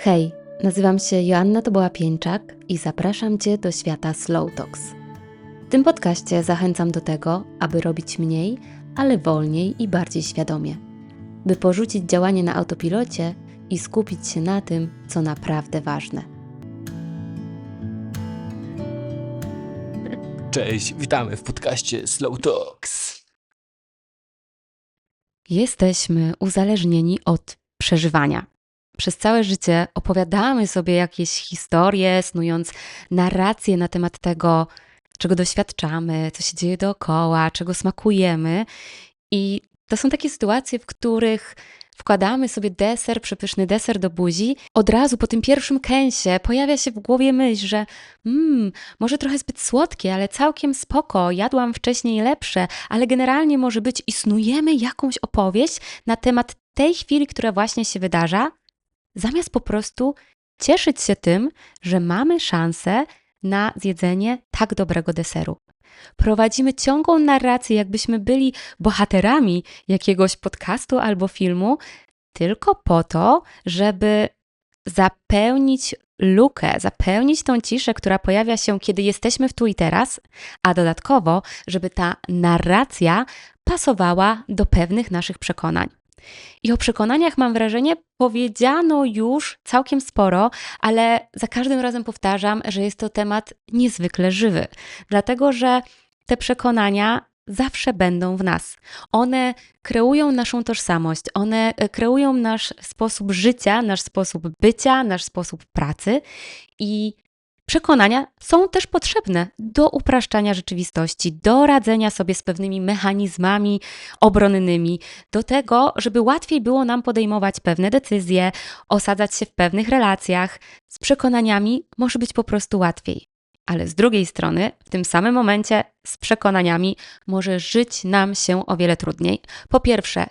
Hej, nazywam się Joanna Toboła-Pieńczak i zapraszam Cię do świata Slow Talks. W tym podcaście zachęcam do tego, aby robić mniej, ale wolniej i bardziej świadomie. By porzucić działanie na autopilocie i skupić się na tym, co naprawdę ważne. Cześć, witamy w podcaście Slow Talks. Jesteśmy uzależnieni od przeżywania. Przez całe życie opowiadamy sobie jakieś historie, snując narracje na temat tego, czego doświadczamy, co się dzieje dookoła, czego smakujemy. I to są takie sytuacje, w których wkładamy sobie deser, przepyszny deser do buzi. Od razu po tym pierwszym kęsie pojawia się w głowie myśl, że mmm, może trochę zbyt słodkie, ale całkiem spoko, jadłam wcześniej lepsze, ale generalnie może być i snujemy jakąś opowieść na temat tej chwili, która właśnie się wydarza, zamiast po prostu cieszyć się tym, że mamy szansę na zjedzenie tak dobrego deseru. Prowadzimy ciągłą narrację, jakbyśmy byli bohaterami jakiegoś podcastu albo filmu, tylko po to, żeby zapełnić lukę, zapełnić tą ciszę, która pojawia się, kiedy jesteśmy w tu i teraz, a dodatkowo, żeby ta narracja pasowała do pewnych naszych przekonań. I o przekonaniach mam wrażenie, powiedziano już całkiem sporo, ale za każdym razem powtarzam, że jest to temat niezwykle żywy, dlatego że te przekonania zawsze będą w nas. One kreują naszą tożsamość, one e, kreują nasz sposób życia, nasz sposób bycia, nasz sposób pracy i Przekonania są też potrzebne do upraszczania rzeczywistości, do radzenia sobie z pewnymi mechanizmami obronnymi, do tego, żeby łatwiej było nam podejmować pewne decyzje, osadzać się w pewnych relacjach. Z przekonaniami może być po prostu łatwiej. Ale z drugiej strony, w tym samym momencie z przekonaniami może żyć nam się o wiele trudniej. Po pierwsze,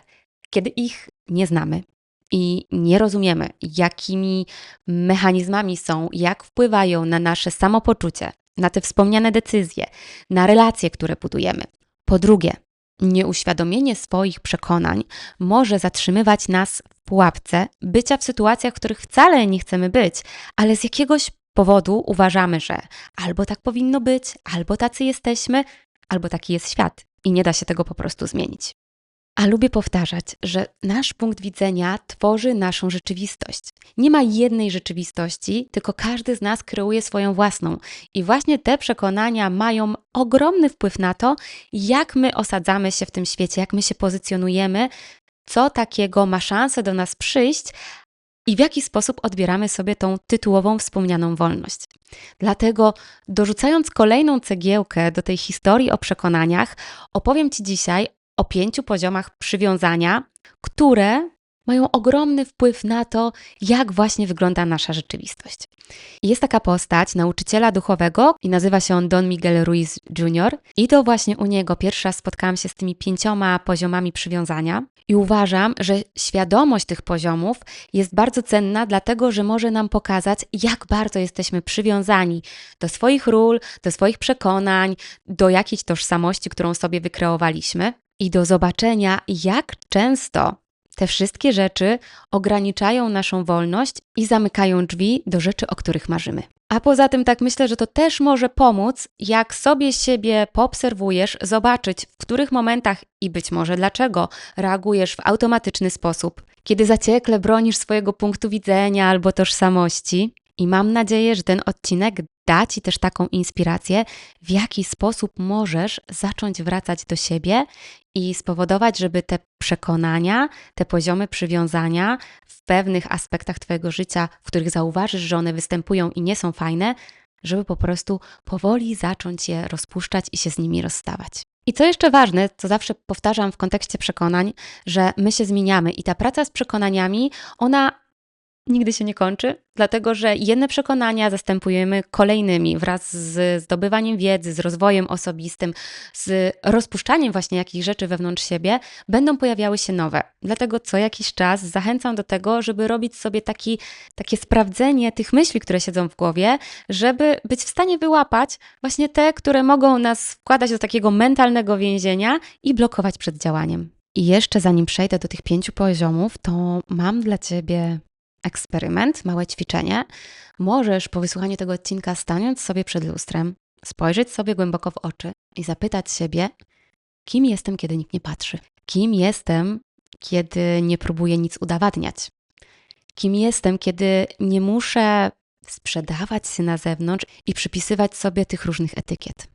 kiedy ich nie znamy, i nie rozumiemy, jakimi mechanizmami są, jak wpływają na nasze samopoczucie, na te wspomniane decyzje, na relacje, które budujemy. Po drugie, nieuświadomienie swoich przekonań może zatrzymywać nas w pułapce bycia w sytuacjach, w których wcale nie chcemy być, ale z jakiegoś powodu uważamy, że albo tak powinno być, albo tacy jesteśmy, albo taki jest świat i nie da się tego po prostu zmienić. A lubię powtarzać, że nasz punkt widzenia tworzy naszą rzeczywistość. Nie ma jednej rzeczywistości, tylko każdy z nas kreuje swoją własną. I właśnie te przekonania mają ogromny wpływ na to, jak my osadzamy się w tym świecie, jak my się pozycjonujemy, co takiego ma szansę do nas przyjść, i w jaki sposób odbieramy sobie tą tytułową wspomnianą wolność. Dlatego, dorzucając kolejną cegiełkę do tej historii o przekonaniach, opowiem Ci dzisiaj o pięciu poziomach przywiązania, które mają ogromny wpływ na to, jak właśnie wygląda nasza rzeczywistość. Jest taka postać nauczyciela duchowego i nazywa się on Don Miguel Ruiz Jr. I to właśnie u niego pierwsza spotkałam się z tymi pięcioma poziomami przywiązania. I uważam, że świadomość tych poziomów jest bardzo cenna, dlatego że może nam pokazać, jak bardzo jesteśmy przywiązani do swoich ról, do swoich przekonań, do jakiejś tożsamości, którą sobie wykreowaliśmy i do zobaczenia, jak często te wszystkie rzeczy ograniczają naszą wolność i zamykają drzwi do rzeczy, o których marzymy. A poza tym, tak myślę, że to też może pomóc, jak sobie siebie poobserwujesz, zobaczyć, w których momentach i być może dlaczego reagujesz w automatyczny sposób, kiedy zaciekle bronisz swojego punktu widzenia albo tożsamości. I mam nadzieję, że ten odcinek da Ci też taką inspirację, w jaki sposób możesz zacząć wracać do siebie i spowodować, żeby te przekonania, te poziomy przywiązania w pewnych aspektach Twojego życia, w których zauważysz, że one występują i nie są fajne, żeby po prostu powoli zacząć je rozpuszczać i się z nimi rozstawać. I co jeszcze ważne, co zawsze powtarzam w kontekście przekonań, że my się zmieniamy i ta praca z przekonaniami, ona nigdy się nie kończy, dlatego że jedne przekonania zastępujemy kolejnymi wraz z zdobywaniem wiedzy, z rozwojem osobistym, z rozpuszczaniem właśnie jakichś rzeczy wewnątrz siebie, będą pojawiały się nowe. Dlatego co jakiś czas zachęcam do tego, żeby robić sobie taki, takie sprawdzenie tych myśli, które siedzą w głowie, żeby być w stanie wyłapać właśnie te, które mogą nas wkładać do takiego mentalnego więzienia i blokować przed działaniem. I jeszcze zanim przejdę do tych pięciu poziomów, to mam dla Ciebie eksperyment, małe ćwiczenie. Możesz po wysłuchaniu tego odcinka stanąć sobie przed lustrem, spojrzeć sobie głęboko w oczy i zapytać siebie, kim jestem, kiedy nikt nie patrzy? Kim jestem, kiedy nie próbuję nic udowadniać? Kim jestem, kiedy nie muszę sprzedawać się na zewnątrz i przypisywać sobie tych różnych etykiet?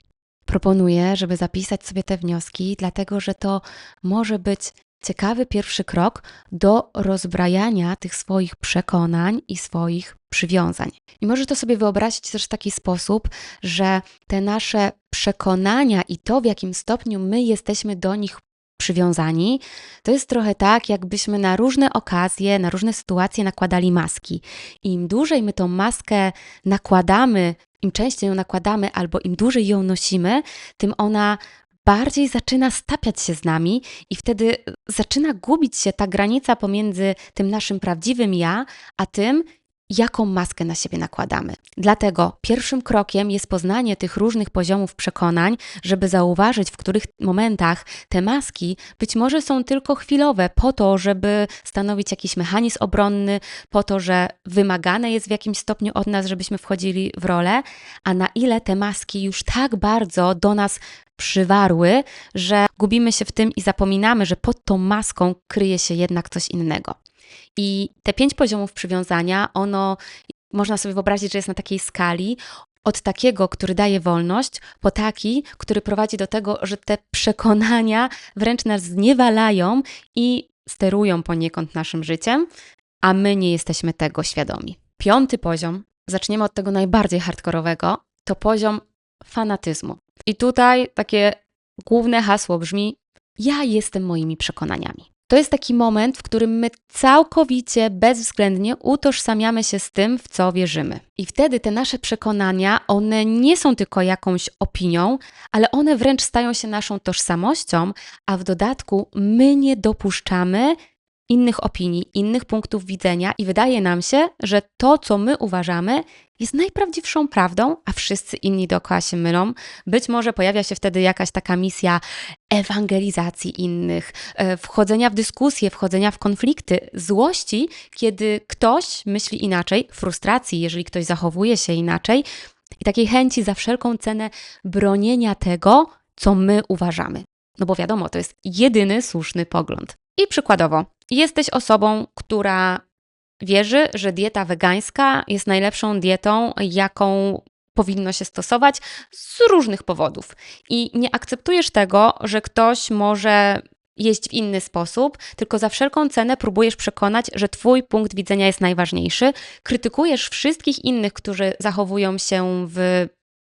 Proponuję, żeby zapisać sobie te wnioski, dlatego że to może być ciekawy pierwszy krok do rozbrajania tych swoich przekonań i swoich przywiązań. I możesz to sobie wyobrazić też w taki sposób, że te nasze przekonania i to, w jakim stopniu my jesteśmy do nich przywiązani, to jest trochę tak, jakbyśmy na różne okazje, na różne sytuacje nakładali maski. I im dłużej my tą maskę nakładamy, im częściej ją nakładamy, albo im dłużej ją nosimy, tym ona bardziej zaczyna stapiać się z nami i wtedy zaczyna gubić się ta granica pomiędzy tym naszym prawdziwym ja, a tym, jaką maskę na siebie nakładamy. Dlatego pierwszym krokiem jest poznanie tych różnych poziomów przekonań, żeby zauważyć, w których momentach te maski być może są tylko chwilowe, po to, żeby stanowić jakiś mechanizm obronny, po to, że wymagane jest w jakimś stopniu od nas, żebyśmy wchodzili w rolę, a na ile te maski już tak bardzo do nas przywarły, że gubimy się w tym i zapominamy, że pod tą maską kryje się jednak coś innego. I te pięć poziomów przywiązania, ono można sobie wyobrazić, że jest na takiej skali od takiego, który daje wolność, po taki, który prowadzi do tego, że te przekonania wręcz nas zniewalają i sterują poniekąd naszym życiem, a my nie jesteśmy tego świadomi. Piąty poziom, zaczniemy od tego najbardziej hardkorowego, to poziom fanatyzmu. I tutaj takie główne hasło brzmi: Ja jestem moimi przekonaniami. To jest taki moment, w którym my całkowicie, bezwzględnie utożsamiamy się z tym, w co wierzymy. I wtedy te nasze przekonania, one nie są tylko jakąś opinią, ale one wręcz stają się naszą tożsamością, a w dodatku my nie dopuszczamy innych opinii, innych punktów widzenia i wydaje nam się, że to, co my uważamy, jest najprawdziwszą prawdą, a wszyscy inni dookoła się mylą. Być może pojawia się wtedy jakaś taka misja ewangelizacji innych, e, wchodzenia w dyskusje, wchodzenia w konflikty, złości, kiedy ktoś myśli inaczej, frustracji, jeżeli ktoś zachowuje się inaczej, i takiej chęci za wszelką cenę bronienia tego, co my uważamy. No bo wiadomo, to jest jedyny słuszny pogląd. I przykładowo, jesteś osobą, która wierzy, że dieta wegańska jest najlepszą dietą, jaką powinno się stosować z różnych powodów. I nie akceptujesz tego, że ktoś może jeść w inny sposób, tylko za wszelką cenę próbujesz przekonać, że Twój punkt widzenia jest najważniejszy. Krytykujesz wszystkich innych, którzy zachowują się w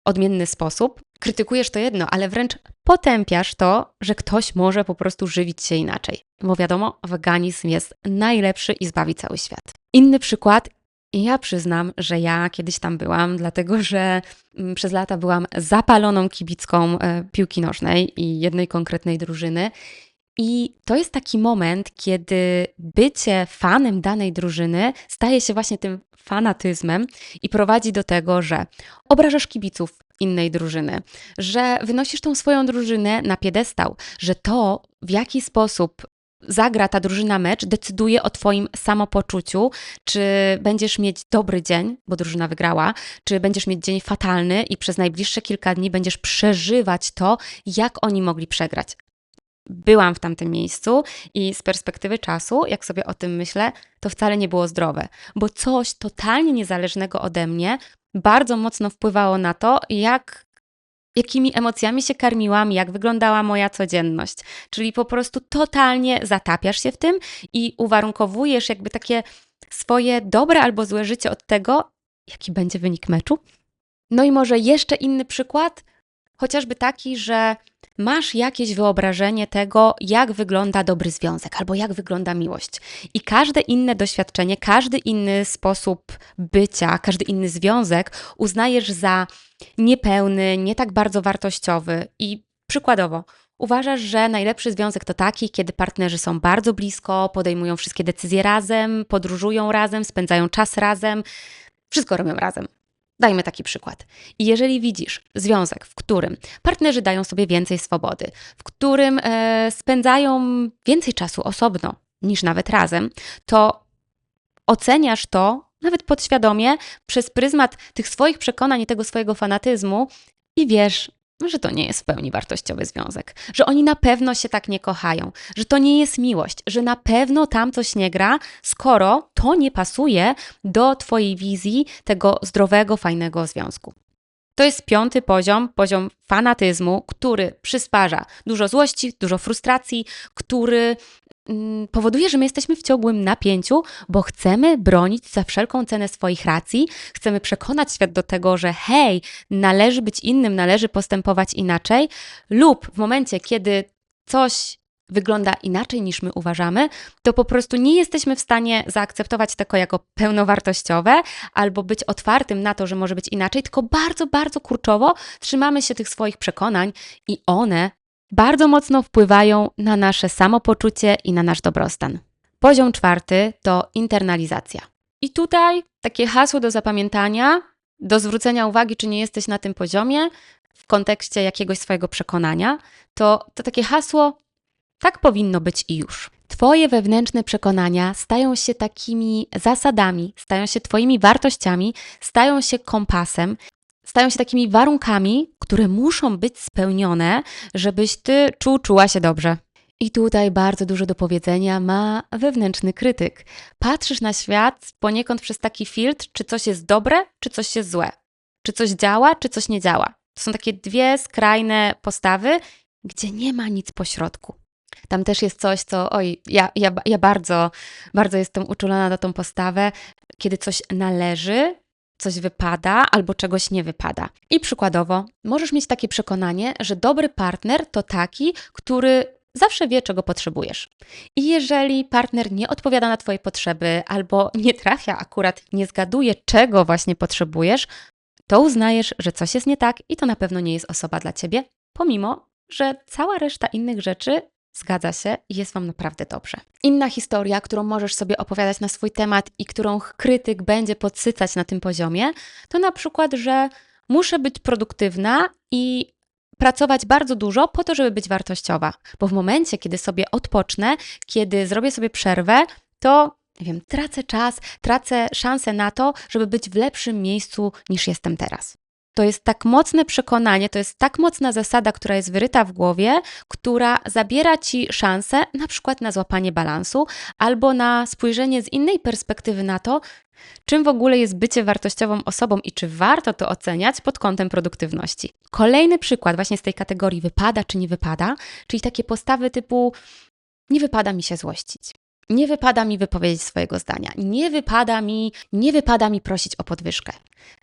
odmienny sposób. Krytykujesz to jedno, ale wręcz potępiasz to, że ktoś może po prostu żywić się inaczej. Bo wiadomo, weganizm jest najlepszy i zbawi cały świat. Inny przykład. Ja przyznam, że ja kiedyś tam byłam, dlatego że mm, przez lata byłam zapaloną kibicką e, piłki nożnej i jednej konkretnej drużyny. I to jest taki moment, kiedy bycie fanem danej drużyny staje się właśnie tym fanatyzmem i prowadzi do tego, że obrażasz kibiców innej drużyny, że wynosisz tą swoją drużynę na piedestał, że to, w jaki sposób zagra ta drużyna mecz, decyduje o Twoim samopoczuciu, czy będziesz mieć dobry dzień, bo drużyna wygrała, czy będziesz mieć dzień fatalny i przez najbliższe kilka dni będziesz przeżywać to, jak oni mogli przegrać byłam w tamtym miejscu i z perspektywy czasu, jak sobie o tym myślę, to wcale nie było zdrowe, bo coś totalnie niezależnego ode mnie bardzo mocno wpływało na to, jak jakimi emocjami się karmiłam, jak wyglądała moja codzienność. Czyli po prostu totalnie zatapiasz się w tym i uwarunkowujesz jakby takie swoje dobre albo złe życie od tego, jaki będzie wynik meczu. No i może jeszcze inny przykład, chociażby taki, że masz jakieś wyobrażenie tego, jak wygląda dobry związek albo jak wygląda miłość. I każde inne doświadczenie, każdy inny sposób bycia, każdy inny związek uznajesz za niepełny, nie tak bardzo wartościowy. I przykładowo, Uważasz, że najlepszy związek to taki, kiedy partnerzy są bardzo blisko, podejmują wszystkie decyzje razem, podróżują razem, spędzają czas razem, wszystko robią razem. Dajmy taki przykład. Jeżeli widzisz związek, w którym partnerzy dają sobie więcej swobody, w którym e, spędzają więcej czasu osobno niż nawet razem, to oceniasz to, nawet podświadomie, przez pryzmat tych swoich przekonań i tego swojego fanatyzmu i wiesz, że to nie jest w pełni wartościowy związek, że oni na pewno się tak nie kochają, że to nie jest miłość, że na pewno tam coś nie gra, skoro to nie pasuje do Twojej wizji tego zdrowego, fajnego związku. To jest piąty poziom, poziom fanatyzmu, który przysparza dużo złości, dużo frustracji, który powoduje, że my jesteśmy w ciągłym napięciu, bo chcemy bronić za wszelką cenę swoich racji, chcemy przekonać świat do tego, że hej, należy być innym, należy postępować inaczej, lub w momencie, kiedy coś wygląda inaczej niż my uważamy, to po prostu nie jesteśmy w stanie zaakceptować tego jako pełnowartościowe albo być otwartym na to, że może być inaczej, tylko bardzo, bardzo kurczowo trzymamy się tych swoich przekonań i one bardzo mocno wpływają na nasze samopoczucie i na nasz dobrostan. Poziom czwarty to internalizacja. I tutaj takie hasło do zapamiętania, do zwrócenia uwagi, czy nie jesteś na tym poziomie w kontekście jakiegoś swojego przekonania, to, to takie hasło tak powinno być i już. Twoje wewnętrzne przekonania stają się takimi zasadami, stają się Twoimi wartościami, stają się kompasem, stają się takimi warunkami, które muszą być spełnione, żebyś Ty czuł, czuła się dobrze. I tutaj bardzo dużo do powiedzenia ma wewnętrzny krytyk. Patrzysz na świat poniekąd przez taki filtr, czy coś jest dobre, czy coś jest złe. Czy coś działa, czy coś nie działa. To są takie dwie skrajne postawy, gdzie nie ma nic pośrodku. Tam też jest coś, co, oj, ja, ja, ja bardzo, bardzo jestem uczulona na tą postawę, kiedy coś należy, coś wypada albo czegoś nie wypada. I przykładowo, możesz mieć takie przekonanie, że dobry partner to taki, który zawsze wie, czego potrzebujesz. I jeżeli partner nie odpowiada na Twoje potrzeby albo nie trafia akurat, nie zgaduje, czego właśnie potrzebujesz, to uznajesz, że coś jest nie tak i to na pewno nie jest osoba dla Ciebie, pomimo, że cała reszta innych rzeczy zgadza się i jest Wam naprawdę dobrze. Inna historia, którą możesz sobie opowiadać na swój temat i którą krytyk będzie podsycać na tym poziomie, to na przykład, że muszę być produktywna i pracować bardzo dużo po to, żeby być wartościowa. Bo w momencie, kiedy sobie odpocznę, kiedy zrobię sobie przerwę, to nie wiem, tracę czas, tracę szansę na to, żeby być w lepszym miejscu niż jestem teraz. To jest tak mocne przekonanie, to jest tak mocna zasada, która jest wyryta w głowie, która zabiera ci szansę na przykład na złapanie balansu albo na spojrzenie z innej perspektywy na to, czym w ogóle jest bycie wartościową osobą i czy warto to oceniać pod kątem produktywności. Kolejny przykład właśnie z tej kategorii wypada czy nie wypada, czyli takie postawy typu nie wypada mi się złościć. Nie wypada mi wypowiedzieć swojego zdania. Nie wypada mi, nie wypada mi prosić o podwyżkę.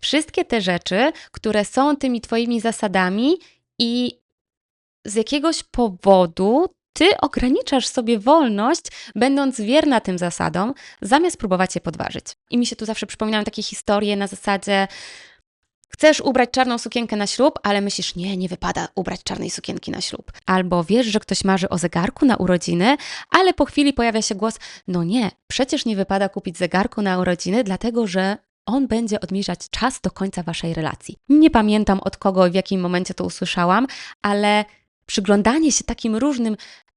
Wszystkie te rzeczy, które są tymi twoimi zasadami i z jakiegoś powodu ty ograniczasz sobie wolność, będąc wierna tym zasadom, zamiast próbować je podważyć. I mi się tu zawsze przypominają takie historie na zasadzie Chcesz ubrać czarną sukienkę na ślub, ale myślisz, nie, nie wypada ubrać czarnej sukienki na ślub. Albo wiesz, że ktoś marzy o zegarku na urodziny, ale po chwili pojawia się głos, no nie, przecież nie wypada kupić zegarku na urodziny, dlatego że on będzie odmierzać czas do końca waszej relacji. Nie pamiętam od kogo i w jakim momencie to usłyszałam, ale przyglądanie się takim różnym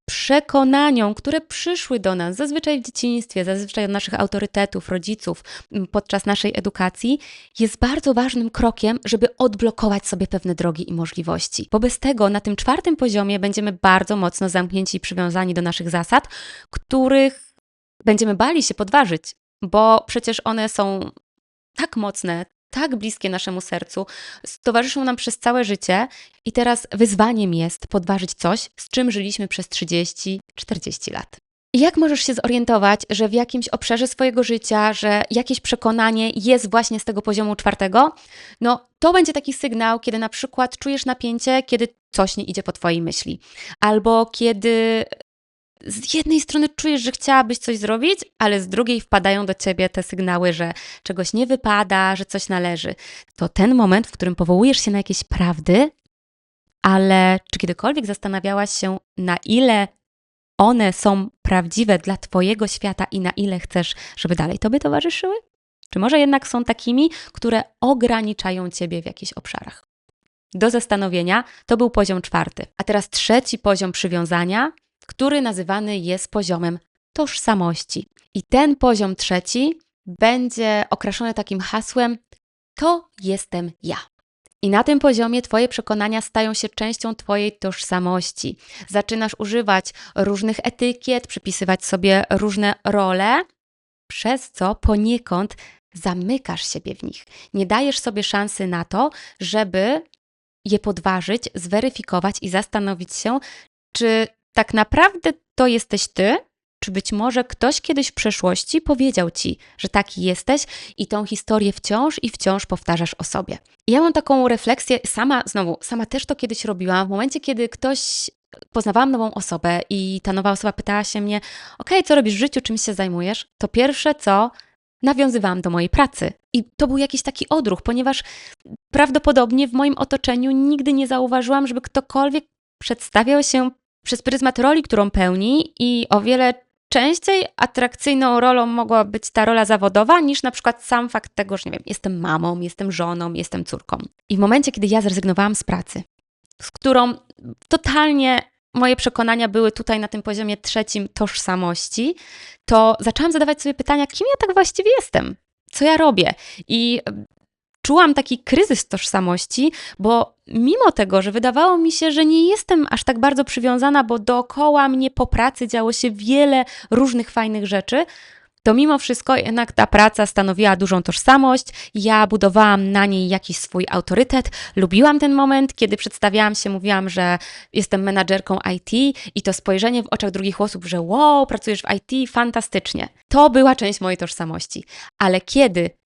przekonaniom, które przyszły do nas zazwyczaj w dzieciństwie, zazwyczaj od naszych autorytetów, rodziców podczas naszej edukacji, jest bardzo ważnym krokiem, żeby odblokować sobie pewne drogi i możliwości. Bo bez tego na tym czwartym poziomie będziemy bardzo mocno zamknięci i przywiązani do naszych zasad, których będziemy bali się podważyć, bo przecież one są tak mocne, tak bliskie naszemu sercu, towarzyszą nam przez całe życie i teraz wyzwaniem jest podważyć coś, z czym żyliśmy przez 30-40 lat. Jak możesz się zorientować, że w jakimś obszarze swojego życia, że jakieś przekonanie jest właśnie z tego poziomu czwartego? No, to będzie taki sygnał, kiedy na przykład czujesz napięcie, kiedy coś nie idzie po Twojej myśli, albo kiedy z jednej strony czujesz, że chciałabyś coś zrobić, ale z drugiej wpadają do ciebie te sygnały, że czegoś nie wypada, że coś należy. To ten moment, w którym powołujesz się na jakieś prawdy, ale czy kiedykolwiek zastanawiałaś się, na ile one są prawdziwe dla Twojego świata i na ile chcesz, żeby dalej Tobie towarzyszyły? Czy może jednak są takimi, które ograniczają Ciebie w jakichś obszarach? Do zastanowienia to był poziom czwarty. A teraz trzeci poziom przywiązania który nazywany jest poziomem tożsamości. I ten poziom trzeci będzie okraszone takim hasłem: To jestem ja. I na tym poziomie Twoje przekonania stają się częścią Twojej tożsamości. Zaczynasz używać różnych etykiet, przypisywać sobie różne role, przez co poniekąd zamykasz siebie w nich. Nie dajesz sobie szansy na to, żeby je podważyć, zweryfikować i zastanowić się, czy tak naprawdę to jesteś ty, czy być może ktoś kiedyś w przeszłości powiedział ci, że taki jesteś i tą historię wciąż i wciąż powtarzasz o sobie. I ja mam taką refleksję, sama znowu, sama też to kiedyś robiłam, w momencie, kiedy ktoś poznawałam nową osobę i ta nowa osoba pytała się mnie: OK, co robisz w życiu, czym się zajmujesz? To pierwsze co nawiązywałam do mojej pracy. I to był jakiś taki odruch, ponieważ prawdopodobnie w moim otoczeniu nigdy nie zauważyłam, żeby ktokolwiek przedstawiał się przez pryzmat roli, którą pełni i o wiele częściej atrakcyjną rolą mogła być ta rola zawodowa, niż na przykład sam fakt tego, że nie wiem, jestem mamą, jestem żoną, jestem córką. I w momencie, kiedy ja zrezygnowałam z pracy, z którą totalnie moje przekonania były tutaj na tym poziomie trzecim tożsamości, to zaczęłam zadawać sobie pytania, kim ja tak właściwie jestem? Co ja robię? I czułam taki kryzys tożsamości, bo mimo tego, że wydawało mi się, że nie jestem aż tak bardzo przywiązana, bo dookoła mnie po pracy działo się wiele różnych fajnych rzeczy, to mimo wszystko jednak ta praca stanowiła dużą tożsamość. Ja budowałam na niej jakiś swój autorytet. Lubiłam ten moment, kiedy przedstawiałam się, mówiłam, że jestem menadżerką IT i to spojrzenie w oczach drugich osób, że wow, pracujesz w IT, fantastycznie. To była część mojej tożsamości. Ale kiedy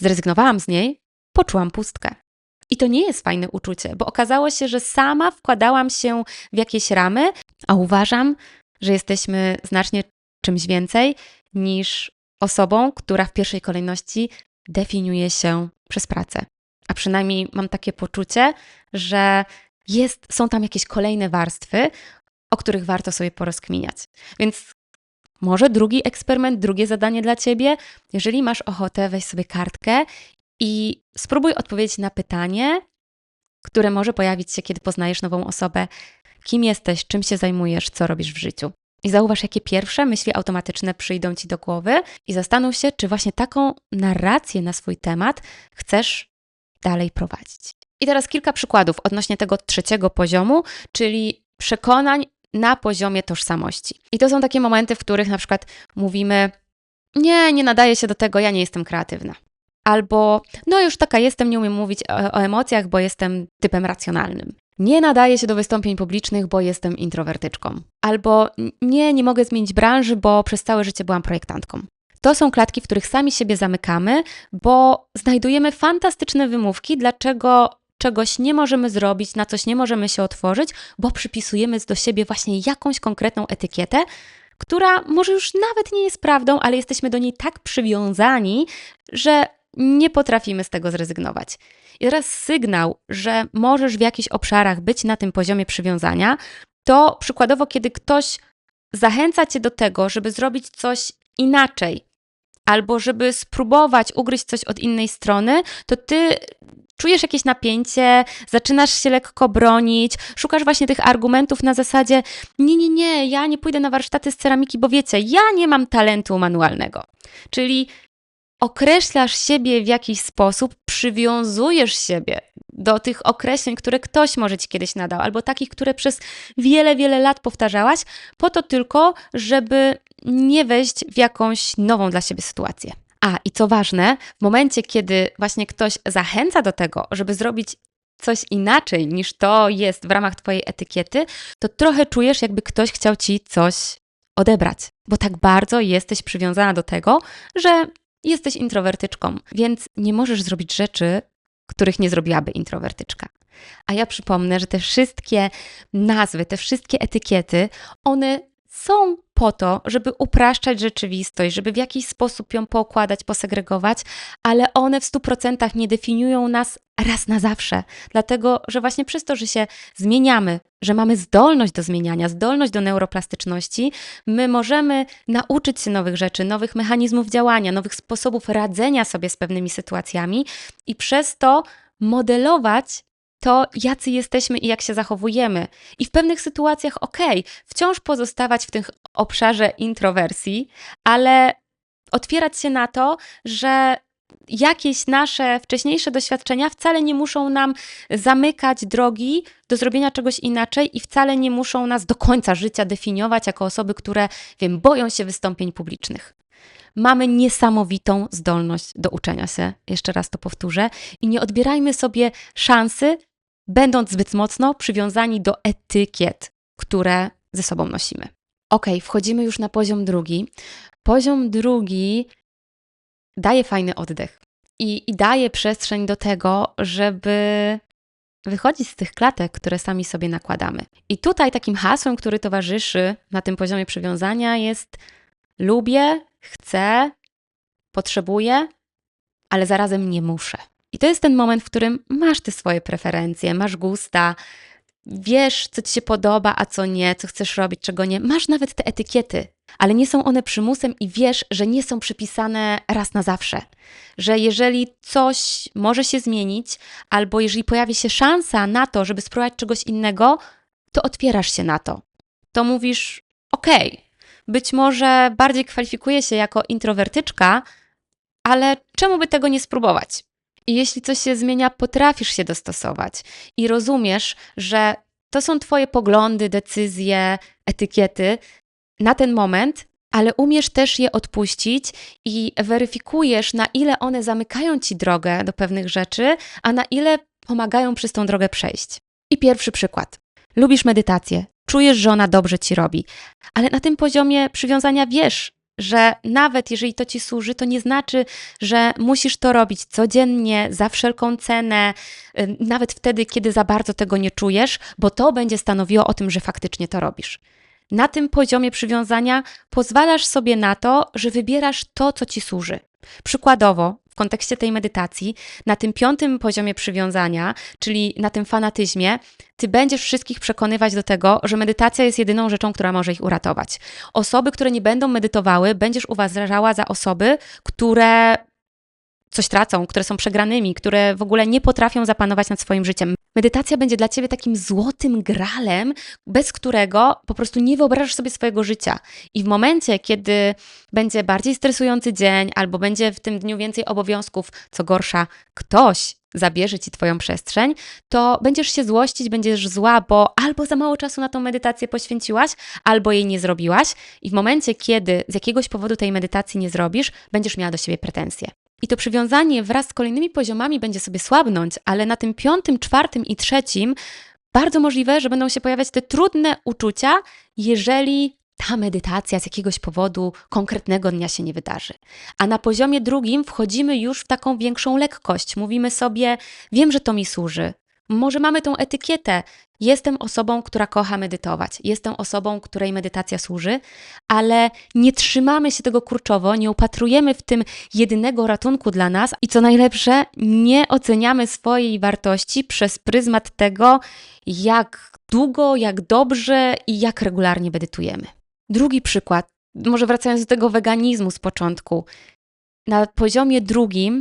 zrezygnowałam z niej, poczułam pustkę. I to nie jest fajne uczucie, bo okazało się, że sama wkładałam się w jakieś ramy, a uważam, że jesteśmy znacznie czymś więcej niż osobą, która w pierwszej kolejności definiuje się przez pracę. A przynajmniej mam takie poczucie, że jest, są tam jakieś kolejne warstwy, o których warto sobie porozkminiać. Więc może drugi eksperyment, drugie zadanie dla ciebie. Jeżeli masz ochotę, weź sobie kartkę i spróbuj odpowiedzieć na pytanie, które może pojawić się, kiedy poznajesz nową osobę. Kim jesteś, czym się zajmujesz, co robisz w życiu? I zauważ, jakie pierwsze myśli automatyczne przyjdą ci do głowy, i zastanów się, czy właśnie taką narrację na swój temat chcesz dalej prowadzić. I teraz kilka przykładów odnośnie tego trzeciego poziomu, czyli przekonań na poziomie tożsamości. I to są takie momenty, w których na przykład mówimy: Nie, nie nadaje się do tego, ja nie jestem kreatywna. Albo, no już taka jestem, nie umiem mówić o, o emocjach, bo jestem typem racjonalnym. Nie nadaje się do wystąpień publicznych, bo jestem introwertyczką. Albo nie, nie mogę zmienić branży, bo przez całe życie byłam projektantką. To są klatki, w których sami siebie zamykamy, bo znajdujemy fantastyczne wymówki, dlaczego czegoś nie możemy zrobić, na coś nie możemy się otworzyć, bo przypisujemy do siebie właśnie jakąś konkretną etykietę, która może już nawet nie jest prawdą, ale jesteśmy do niej tak przywiązani, że nie potrafimy z tego zrezygnować. I teraz sygnał, że możesz w jakichś obszarach być na tym poziomie przywiązania, to przykładowo, kiedy ktoś zachęca cię do tego, żeby zrobić coś inaczej, albo żeby spróbować ugryźć coś od innej strony, to ty czujesz jakieś napięcie, zaczynasz się lekko bronić, szukasz właśnie tych argumentów na zasadzie: Nie, nie, nie, ja nie pójdę na warsztaty z ceramiki, bo wiecie, ja nie mam talentu manualnego. Czyli określasz siebie w jakiś sposób, przywiązujesz siebie do tych określeń, które ktoś może ci kiedyś nadał, albo takich, które przez wiele, wiele lat powtarzałaś, po to tylko, żeby nie wejść w jakąś nową dla siebie sytuację. A i co ważne, w momencie, kiedy właśnie ktoś zachęca do tego, żeby zrobić coś inaczej niż to jest w ramach Twojej etykiety, to trochę czujesz, jakby ktoś chciał ci coś odebrać, bo tak bardzo jesteś przywiązana do tego, że jesteś introwertyczką, więc nie możesz zrobić rzeczy, których nie zrobiłaby introwertyczka. A ja przypomnę, że te wszystkie nazwy, te wszystkie etykiety, one są po to, żeby upraszczać rzeczywistość, żeby w jakiś sposób ją poukładać, posegregować, ale one w 100% nie definiują nas raz na zawsze. Dlatego, że właśnie przez to, że się zmieniamy, że mamy zdolność do zmieniania, zdolność do neuroplastyczności, my możemy nauczyć się nowych rzeczy, nowych mechanizmów działania, nowych sposobów radzenia sobie z pewnymi sytuacjami i przez to modelować to, jacy jesteśmy i jak się zachowujemy. I w pewnych sytuacjach, okej, okay, wciąż pozostawać w tym obszarze introwersji, ale otwierać się na to, że jakieś nasze wcześniejsze doświadczenia wcale nie muszą nam zamykać drogi do zrobienia czegoś inaczej i wcale nie muszą nas do końca życia definiować jako osoby, które, wiem, boją się wystąpień publicznych. Mamy niesamowitą zdolność do uczenia się, jeszcze raz to powtórzę, i nie odbierajmy sobie szansy, będąc zbyt mocno przywiązani do etykiet, które ze sobą nosimy. Ok, wchodzimy już na poziom drugi. Poziom drugi daje fajny oddech i, i daje przestrzeń do tego, żeby wychodzić z tych klatek, które sami sobie nakładamy. I tutaj takim hasłem, który towarzyszy na tym poziomie przywiązania jest lubię, chcę, potrzebuję, ale zarazem nie muszę. I to jest ten moment, w którym masz te swoje preferencje, masz gusta, wiesz, co ci się podoba, a co nie, co chcesz robić, czego nie. Masz nawet te etykiety, ale nie są one przymusem i wiesz, że nie są przypisane raz na zawsze. Że jeżeli coś może się zmienić, albo jeżeli pojawi się szansa na to, żeby spróbować czegoś innego, to otwierasz się na to. To mówisz, okej, być może bardziej kwalifikuję się jako introwertyczka, ale czemu by tego nie spróbować? I jeśli coś się zmienia, potrafisz się dostosować i rozumiesz, że to są Twoje poglądy, decyzje, etykiety na ten moment, ale umiesz też je odpuścić i weryfikujesz, na ile one zamykają Ci drogę do pewnych rzeczy, a na ile pomagają przez tą drogę przejść. I pierwszy przykład. Lubisz medytację, czujesz, że ona dobrze Ci robi, ale na tym poziomie przywiązania wiesz, że nawet jeżeli to ci służy, to nie znaczy, że musisz to robić codziennie, za wszelką cenę, y, nawet wtedy, kiedy za bardzo tego nie czujesz, bo to będzie stanowiło o tym, że faktycznie to robisz. Na tym poziomie przywiązania pozwalasz sobie na to, że wybierasz to, co ci służy. Przykładowo, w kontekście tej medytacji, na tym piątym poziomie przywiązania, czyli na tym fanatyzmie, ty będziesz wszystkich przekonywać do tego, że medytacja jest jedyną rzeczą, która może ich uratować. Osoby, które nie będą medytowały, będziesz uważała za osoby, które coś tracą, które są przegranymi, które w ogóle nie potrafią zapanować nad swoim życiem. Medytacja będzie dla ciebie takim złotym gralem, bez którego po prostu nie wyobrażasz sobie swojego życia. I w momencie, kiedy będzie bardziej stresujący dzień, albo będzie w tym dniu więcej obowiązków, co gorsza, ktoś zabierze ci twoją przestrzeń, to będziesz się złościć, będziesz zła, bo albo za mało czasu na tą medytację poświęciłaś, albo jej nie zrobiłaś. I w momencie, kiedy z jakiegoś powodu tej medytacji nie zrobisz, będziesz miała do siebie pretensje. I to przywiązanie wraz z kolejnymi poziomami będzie sobie słabnąć, ale na tym piątym, czwartym i trzecim bardzo możliwe, że będą się pojawiać te trudne uczucia, jeżeli ta medytacja z jakiegoś powodu konkretnego dnia się nie wydarzy. A na poziomie drugim wchodzimy już w taką większą lekkość. Mówimy sobie, wiem, że to mi służy, może mamy tą etykietę. Jestem osobą, która kocha medytować, jestem osobą, której medytacja służy, ale nie trzymamy się tego kurczowo, nie upatrujemy w tym jedynego ratunku dla nas i co najlepsze, nie oceniamy swojej wartości przez pryzmat tego, jak długo, jak dobrze i jak regularnie medytujemy. Drugi przykład, może wracając do tego weganizmu z początku. Na poziomie drugim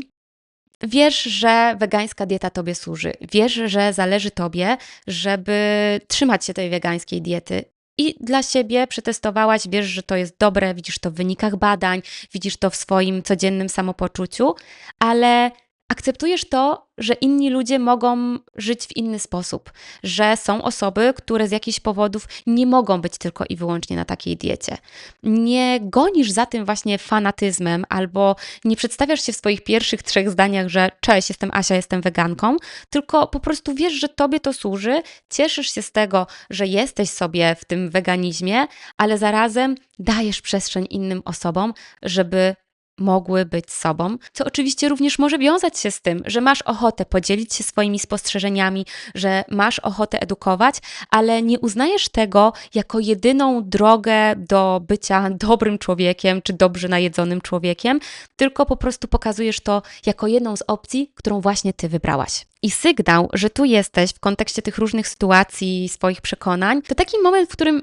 wiesz, że wegańska dieta tobie służy. Wiesz, że zależy tobie, żeby trzymać się tej wegańskiej diety. I dla siebie przetestowałaś, wiesz, że to jest dobre, widzisz to w wynikach badań, widzisz to w swoim codziennym samopoczuciu, ale akceptujesz to, że inni ludzie mogą żyć w inny sposób, że są osoby, które z jakichś powodów nie mogą być tylko i wyłącznie na takiej diecie. Nie gonisz za tym właśnie fanatyzmem albo nie przedstawiasz się w swoich pierwszych trzech zdaniach, że cześć, jestem Asia, jestem weganką, tylko po prostu wiesz, że tobie to służy, cieszysz się z tego, że jesteś sobie w tym weganizmie, ale zarazem dajesz przestrzeń innym osobom, żeby mogły być sobą, co oczywiście również może wiązać się z tym, że masz ochotę podzielić się swoimi spostrzeżeniami, że masz ochotę edukować, ale nie uznajesz tego jako jedyną drogę do bycia dobrym człowiekiem czy dobrze najedzonym człowiekiem, tylko po prostu pokazujesz to jako jedną z opcji, którą właśnie ty wybrałaś. I sygnał, że tu jesteś w kontekście tych różnych sytuacji, swoich przekonań, to taki moment, w którym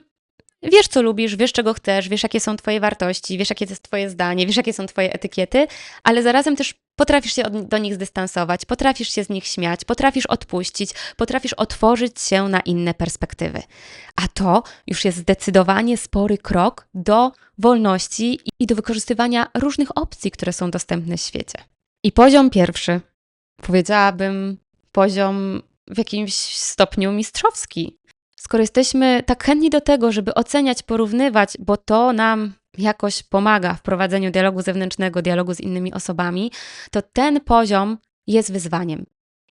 wiesz, co lubisz, wiesz, czego chcesz, wiesz, jakie są Twoje wartości, wiesz, jakie jest Twoje zdanie, wiesz, jakie są Twoje etykiety, ale zarazem też potrafisz się do nich zdystansować, potrafisz się z nich śmiać, potrafisz odpuścić, potrafisz otworzyć się na inne perspektywy. A to już jest zdecydowanie spory krok do wolności i do wykorzystywania różnych opcji, które są dostępne w świecie. I poziom pierwszy, powiedziałabym, poziom w jakimś stopniu mistrzowski. Skoro jesteśmy tak chętni do tego, żeby oceniać, porównywać, bo to nam jakoś pomaga w prowadzeniu dialogu zewnętrznego, dialogu z innymi osobami, to ten poziom jest wyzwaniem.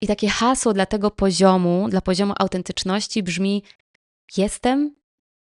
I takie hasło dla tego poziomu, dla poziomu autentyczności brzmi: Jestem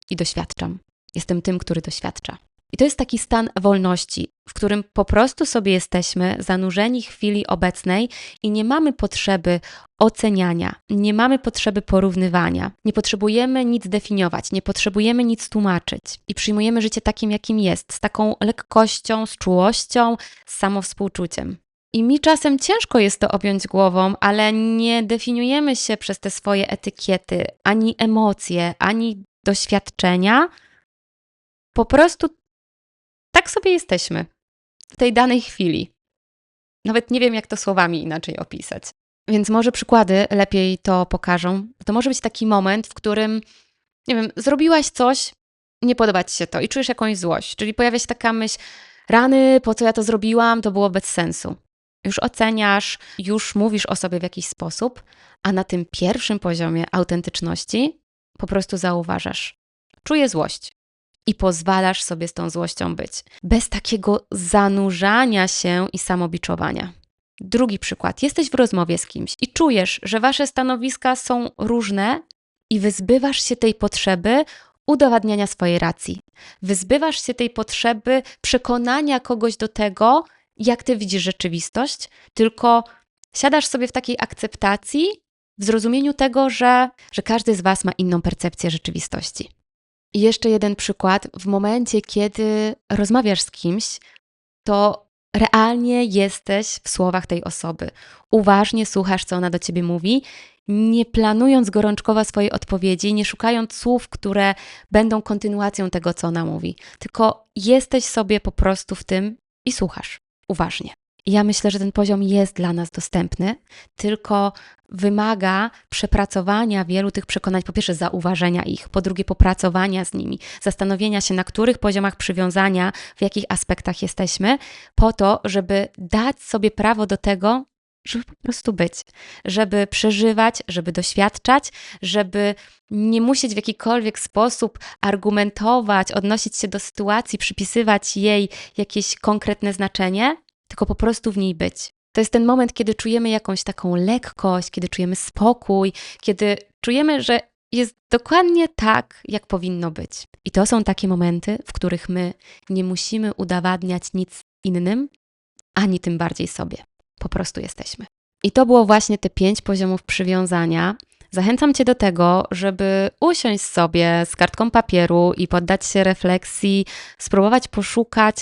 i doświadczam. Jestem tym, który doświadcza. I to jest taki stan wolności, w którym po prostu sobie jesteśmy zanurzeni chwili obecnej i nie mamy potrzeby oceniania, nie mamy potrzeby porównywania, nie potrzebujemy nic definiować, nie potrzebujemy nic tłumaczyć i przyjmujemy życie takim, jakim jest, z taką lekkością, z czułością, z samowspółczuciem. I mi czasem ciężko jest to objąć głową, ale nie definiujemy się przez te swoje etykiety, ani emocje, ani doświadczenia. Po prostu tak sobie jesteśmy w tej danej chwili. Nawet nie wiem, jak to słowami inaczej opisać. Więc może przykłady lepiej to pokażą. To może być taki moment, w którym, nie wiem, zrobiłaś coś, nie podoba ci się to i czujesz jakąś złość. Czyli pojawia się taka myśl, rany, po co ja to zrobiłam, to było bez sensu. Już oceniasz, już mówisz o sobie w jakiś sposób, a na tym pierwszym poziomie autentyczności po prostu zauważasz. Czuję złość i pozwalasz sobie z tą złością być. Bez takiego zanurzania się i samobiczowania. Drugi przykład. Jesteś w rozmowie z kimś i czujesz, że wasze stanowiska są różne i wyzbywasz się tej potrzeby udowadniania swojej racji. Wyzbywasz się tej potrzeby przekonania kogoś do tego, jak ty widzisz rzeczywistość, tylko siadasz sobie w takiej akceptacji, w zrozumieniu tego, że, że każdy z was ma inną percepcję rzeczywistości. I jeszcze jeden przykład. W momencie, kiedy rozmawiasz z kimś, to realnie jesteś w słowach tej osoby. Uważnie słuchasz, co ona do ciebie mówi, nie planując gorączkowo swojej odpowiedzi, nie szukając słów, które będą kontynuacją tego, co ona mówi, tylko jesteś sobie po prostu w tym i słuchasz uważnie. Ja myślę, że ten poziom jest dla nas dostępny, tylko wymaga przepracowania wielu tych przekonań. Po pierwsze, zauważenia ich, po drugie, popracowania z nimi, zastanowienia się, na których poziomach przywiązania, w jakich aspektach jesteśmy, po to, żeby dać sobie prawo do tego, żeby po prostu być, żeby przeżywać, żeby doświadczać, żeby nie musieć w jakikolwiek sposób argumentować, odnosić się do sytuacji, przypisywać jej jakieś konkretne znaczenie, tylko po prostu w niej być. To jest ten moment, kiedy czujemy jakąś taką lekkość, kiedy czujemy spokój, kiedy czujemy, że jest dokładnie tak, jak powinno być. I to są takie momenty, w których my nie musimy udowadniać nic innym, ani tym bardziej sobie. Po prostu jesteśmy. I to było właśnie te pięć poziomów przywiązania. Zachęcam Cię do tego, żeby usiąść sobie z kartką papieru i poddać się refleksji, spróbować poszukać,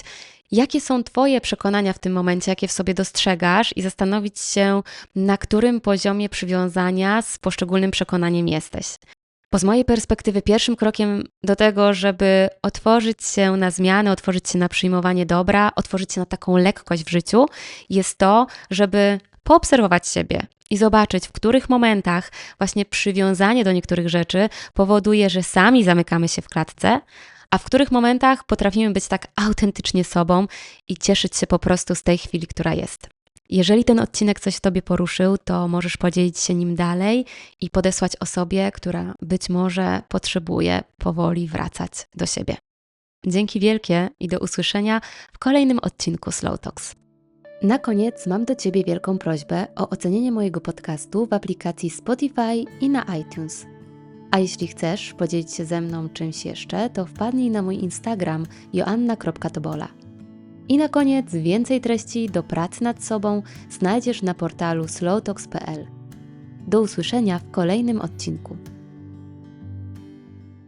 jakie są Twoje przekonania w tym momencie, jakie w sobie dostrzegasz, i zastanowić się, na którym poziomie przywiązania z poszczególnym przekonaniem jesteś. Bo z mojej perspektywy, pierwszym krokiem do tego, żeby otworzyć się na zmiany, otworzyć się na przyjmowanie dobra, otworzyć się na taką lekkość w życiu, jest to, żeby poobserwować siebie i zobaczyć, w których momentach właśnie przywiązanie do niektórych rzeczy powoduje, że sami zamykamy się w klatce, a w których momentach potrafimy być tak autentycznie sobą i cieszyć się po prostu z tej chwili, która jest. Jeżeli ten odcinek coś w Tobie poruszył, to możesz podzielić się nim dalej i podesłać osobie, która być może potrzebuje powoli wracać do siebie. Dzięki wielkie i do usłyszenia w kolejnym odcinku Slow Talks. Na koniec mam do Ciebie wielką prośbę o ocenienie mojego podcastu w aplikacji Spotify i na iTunes. A jeśli chcesz podzielić się ze mną czymś jeszcze, to wpadnij na mój Instagram joanna.tobola. I na koniec więcej treści do pracy nad sobą znajdziesz na portalu slowtalks.pl. Do usłyszenia w kolejnym odcinku.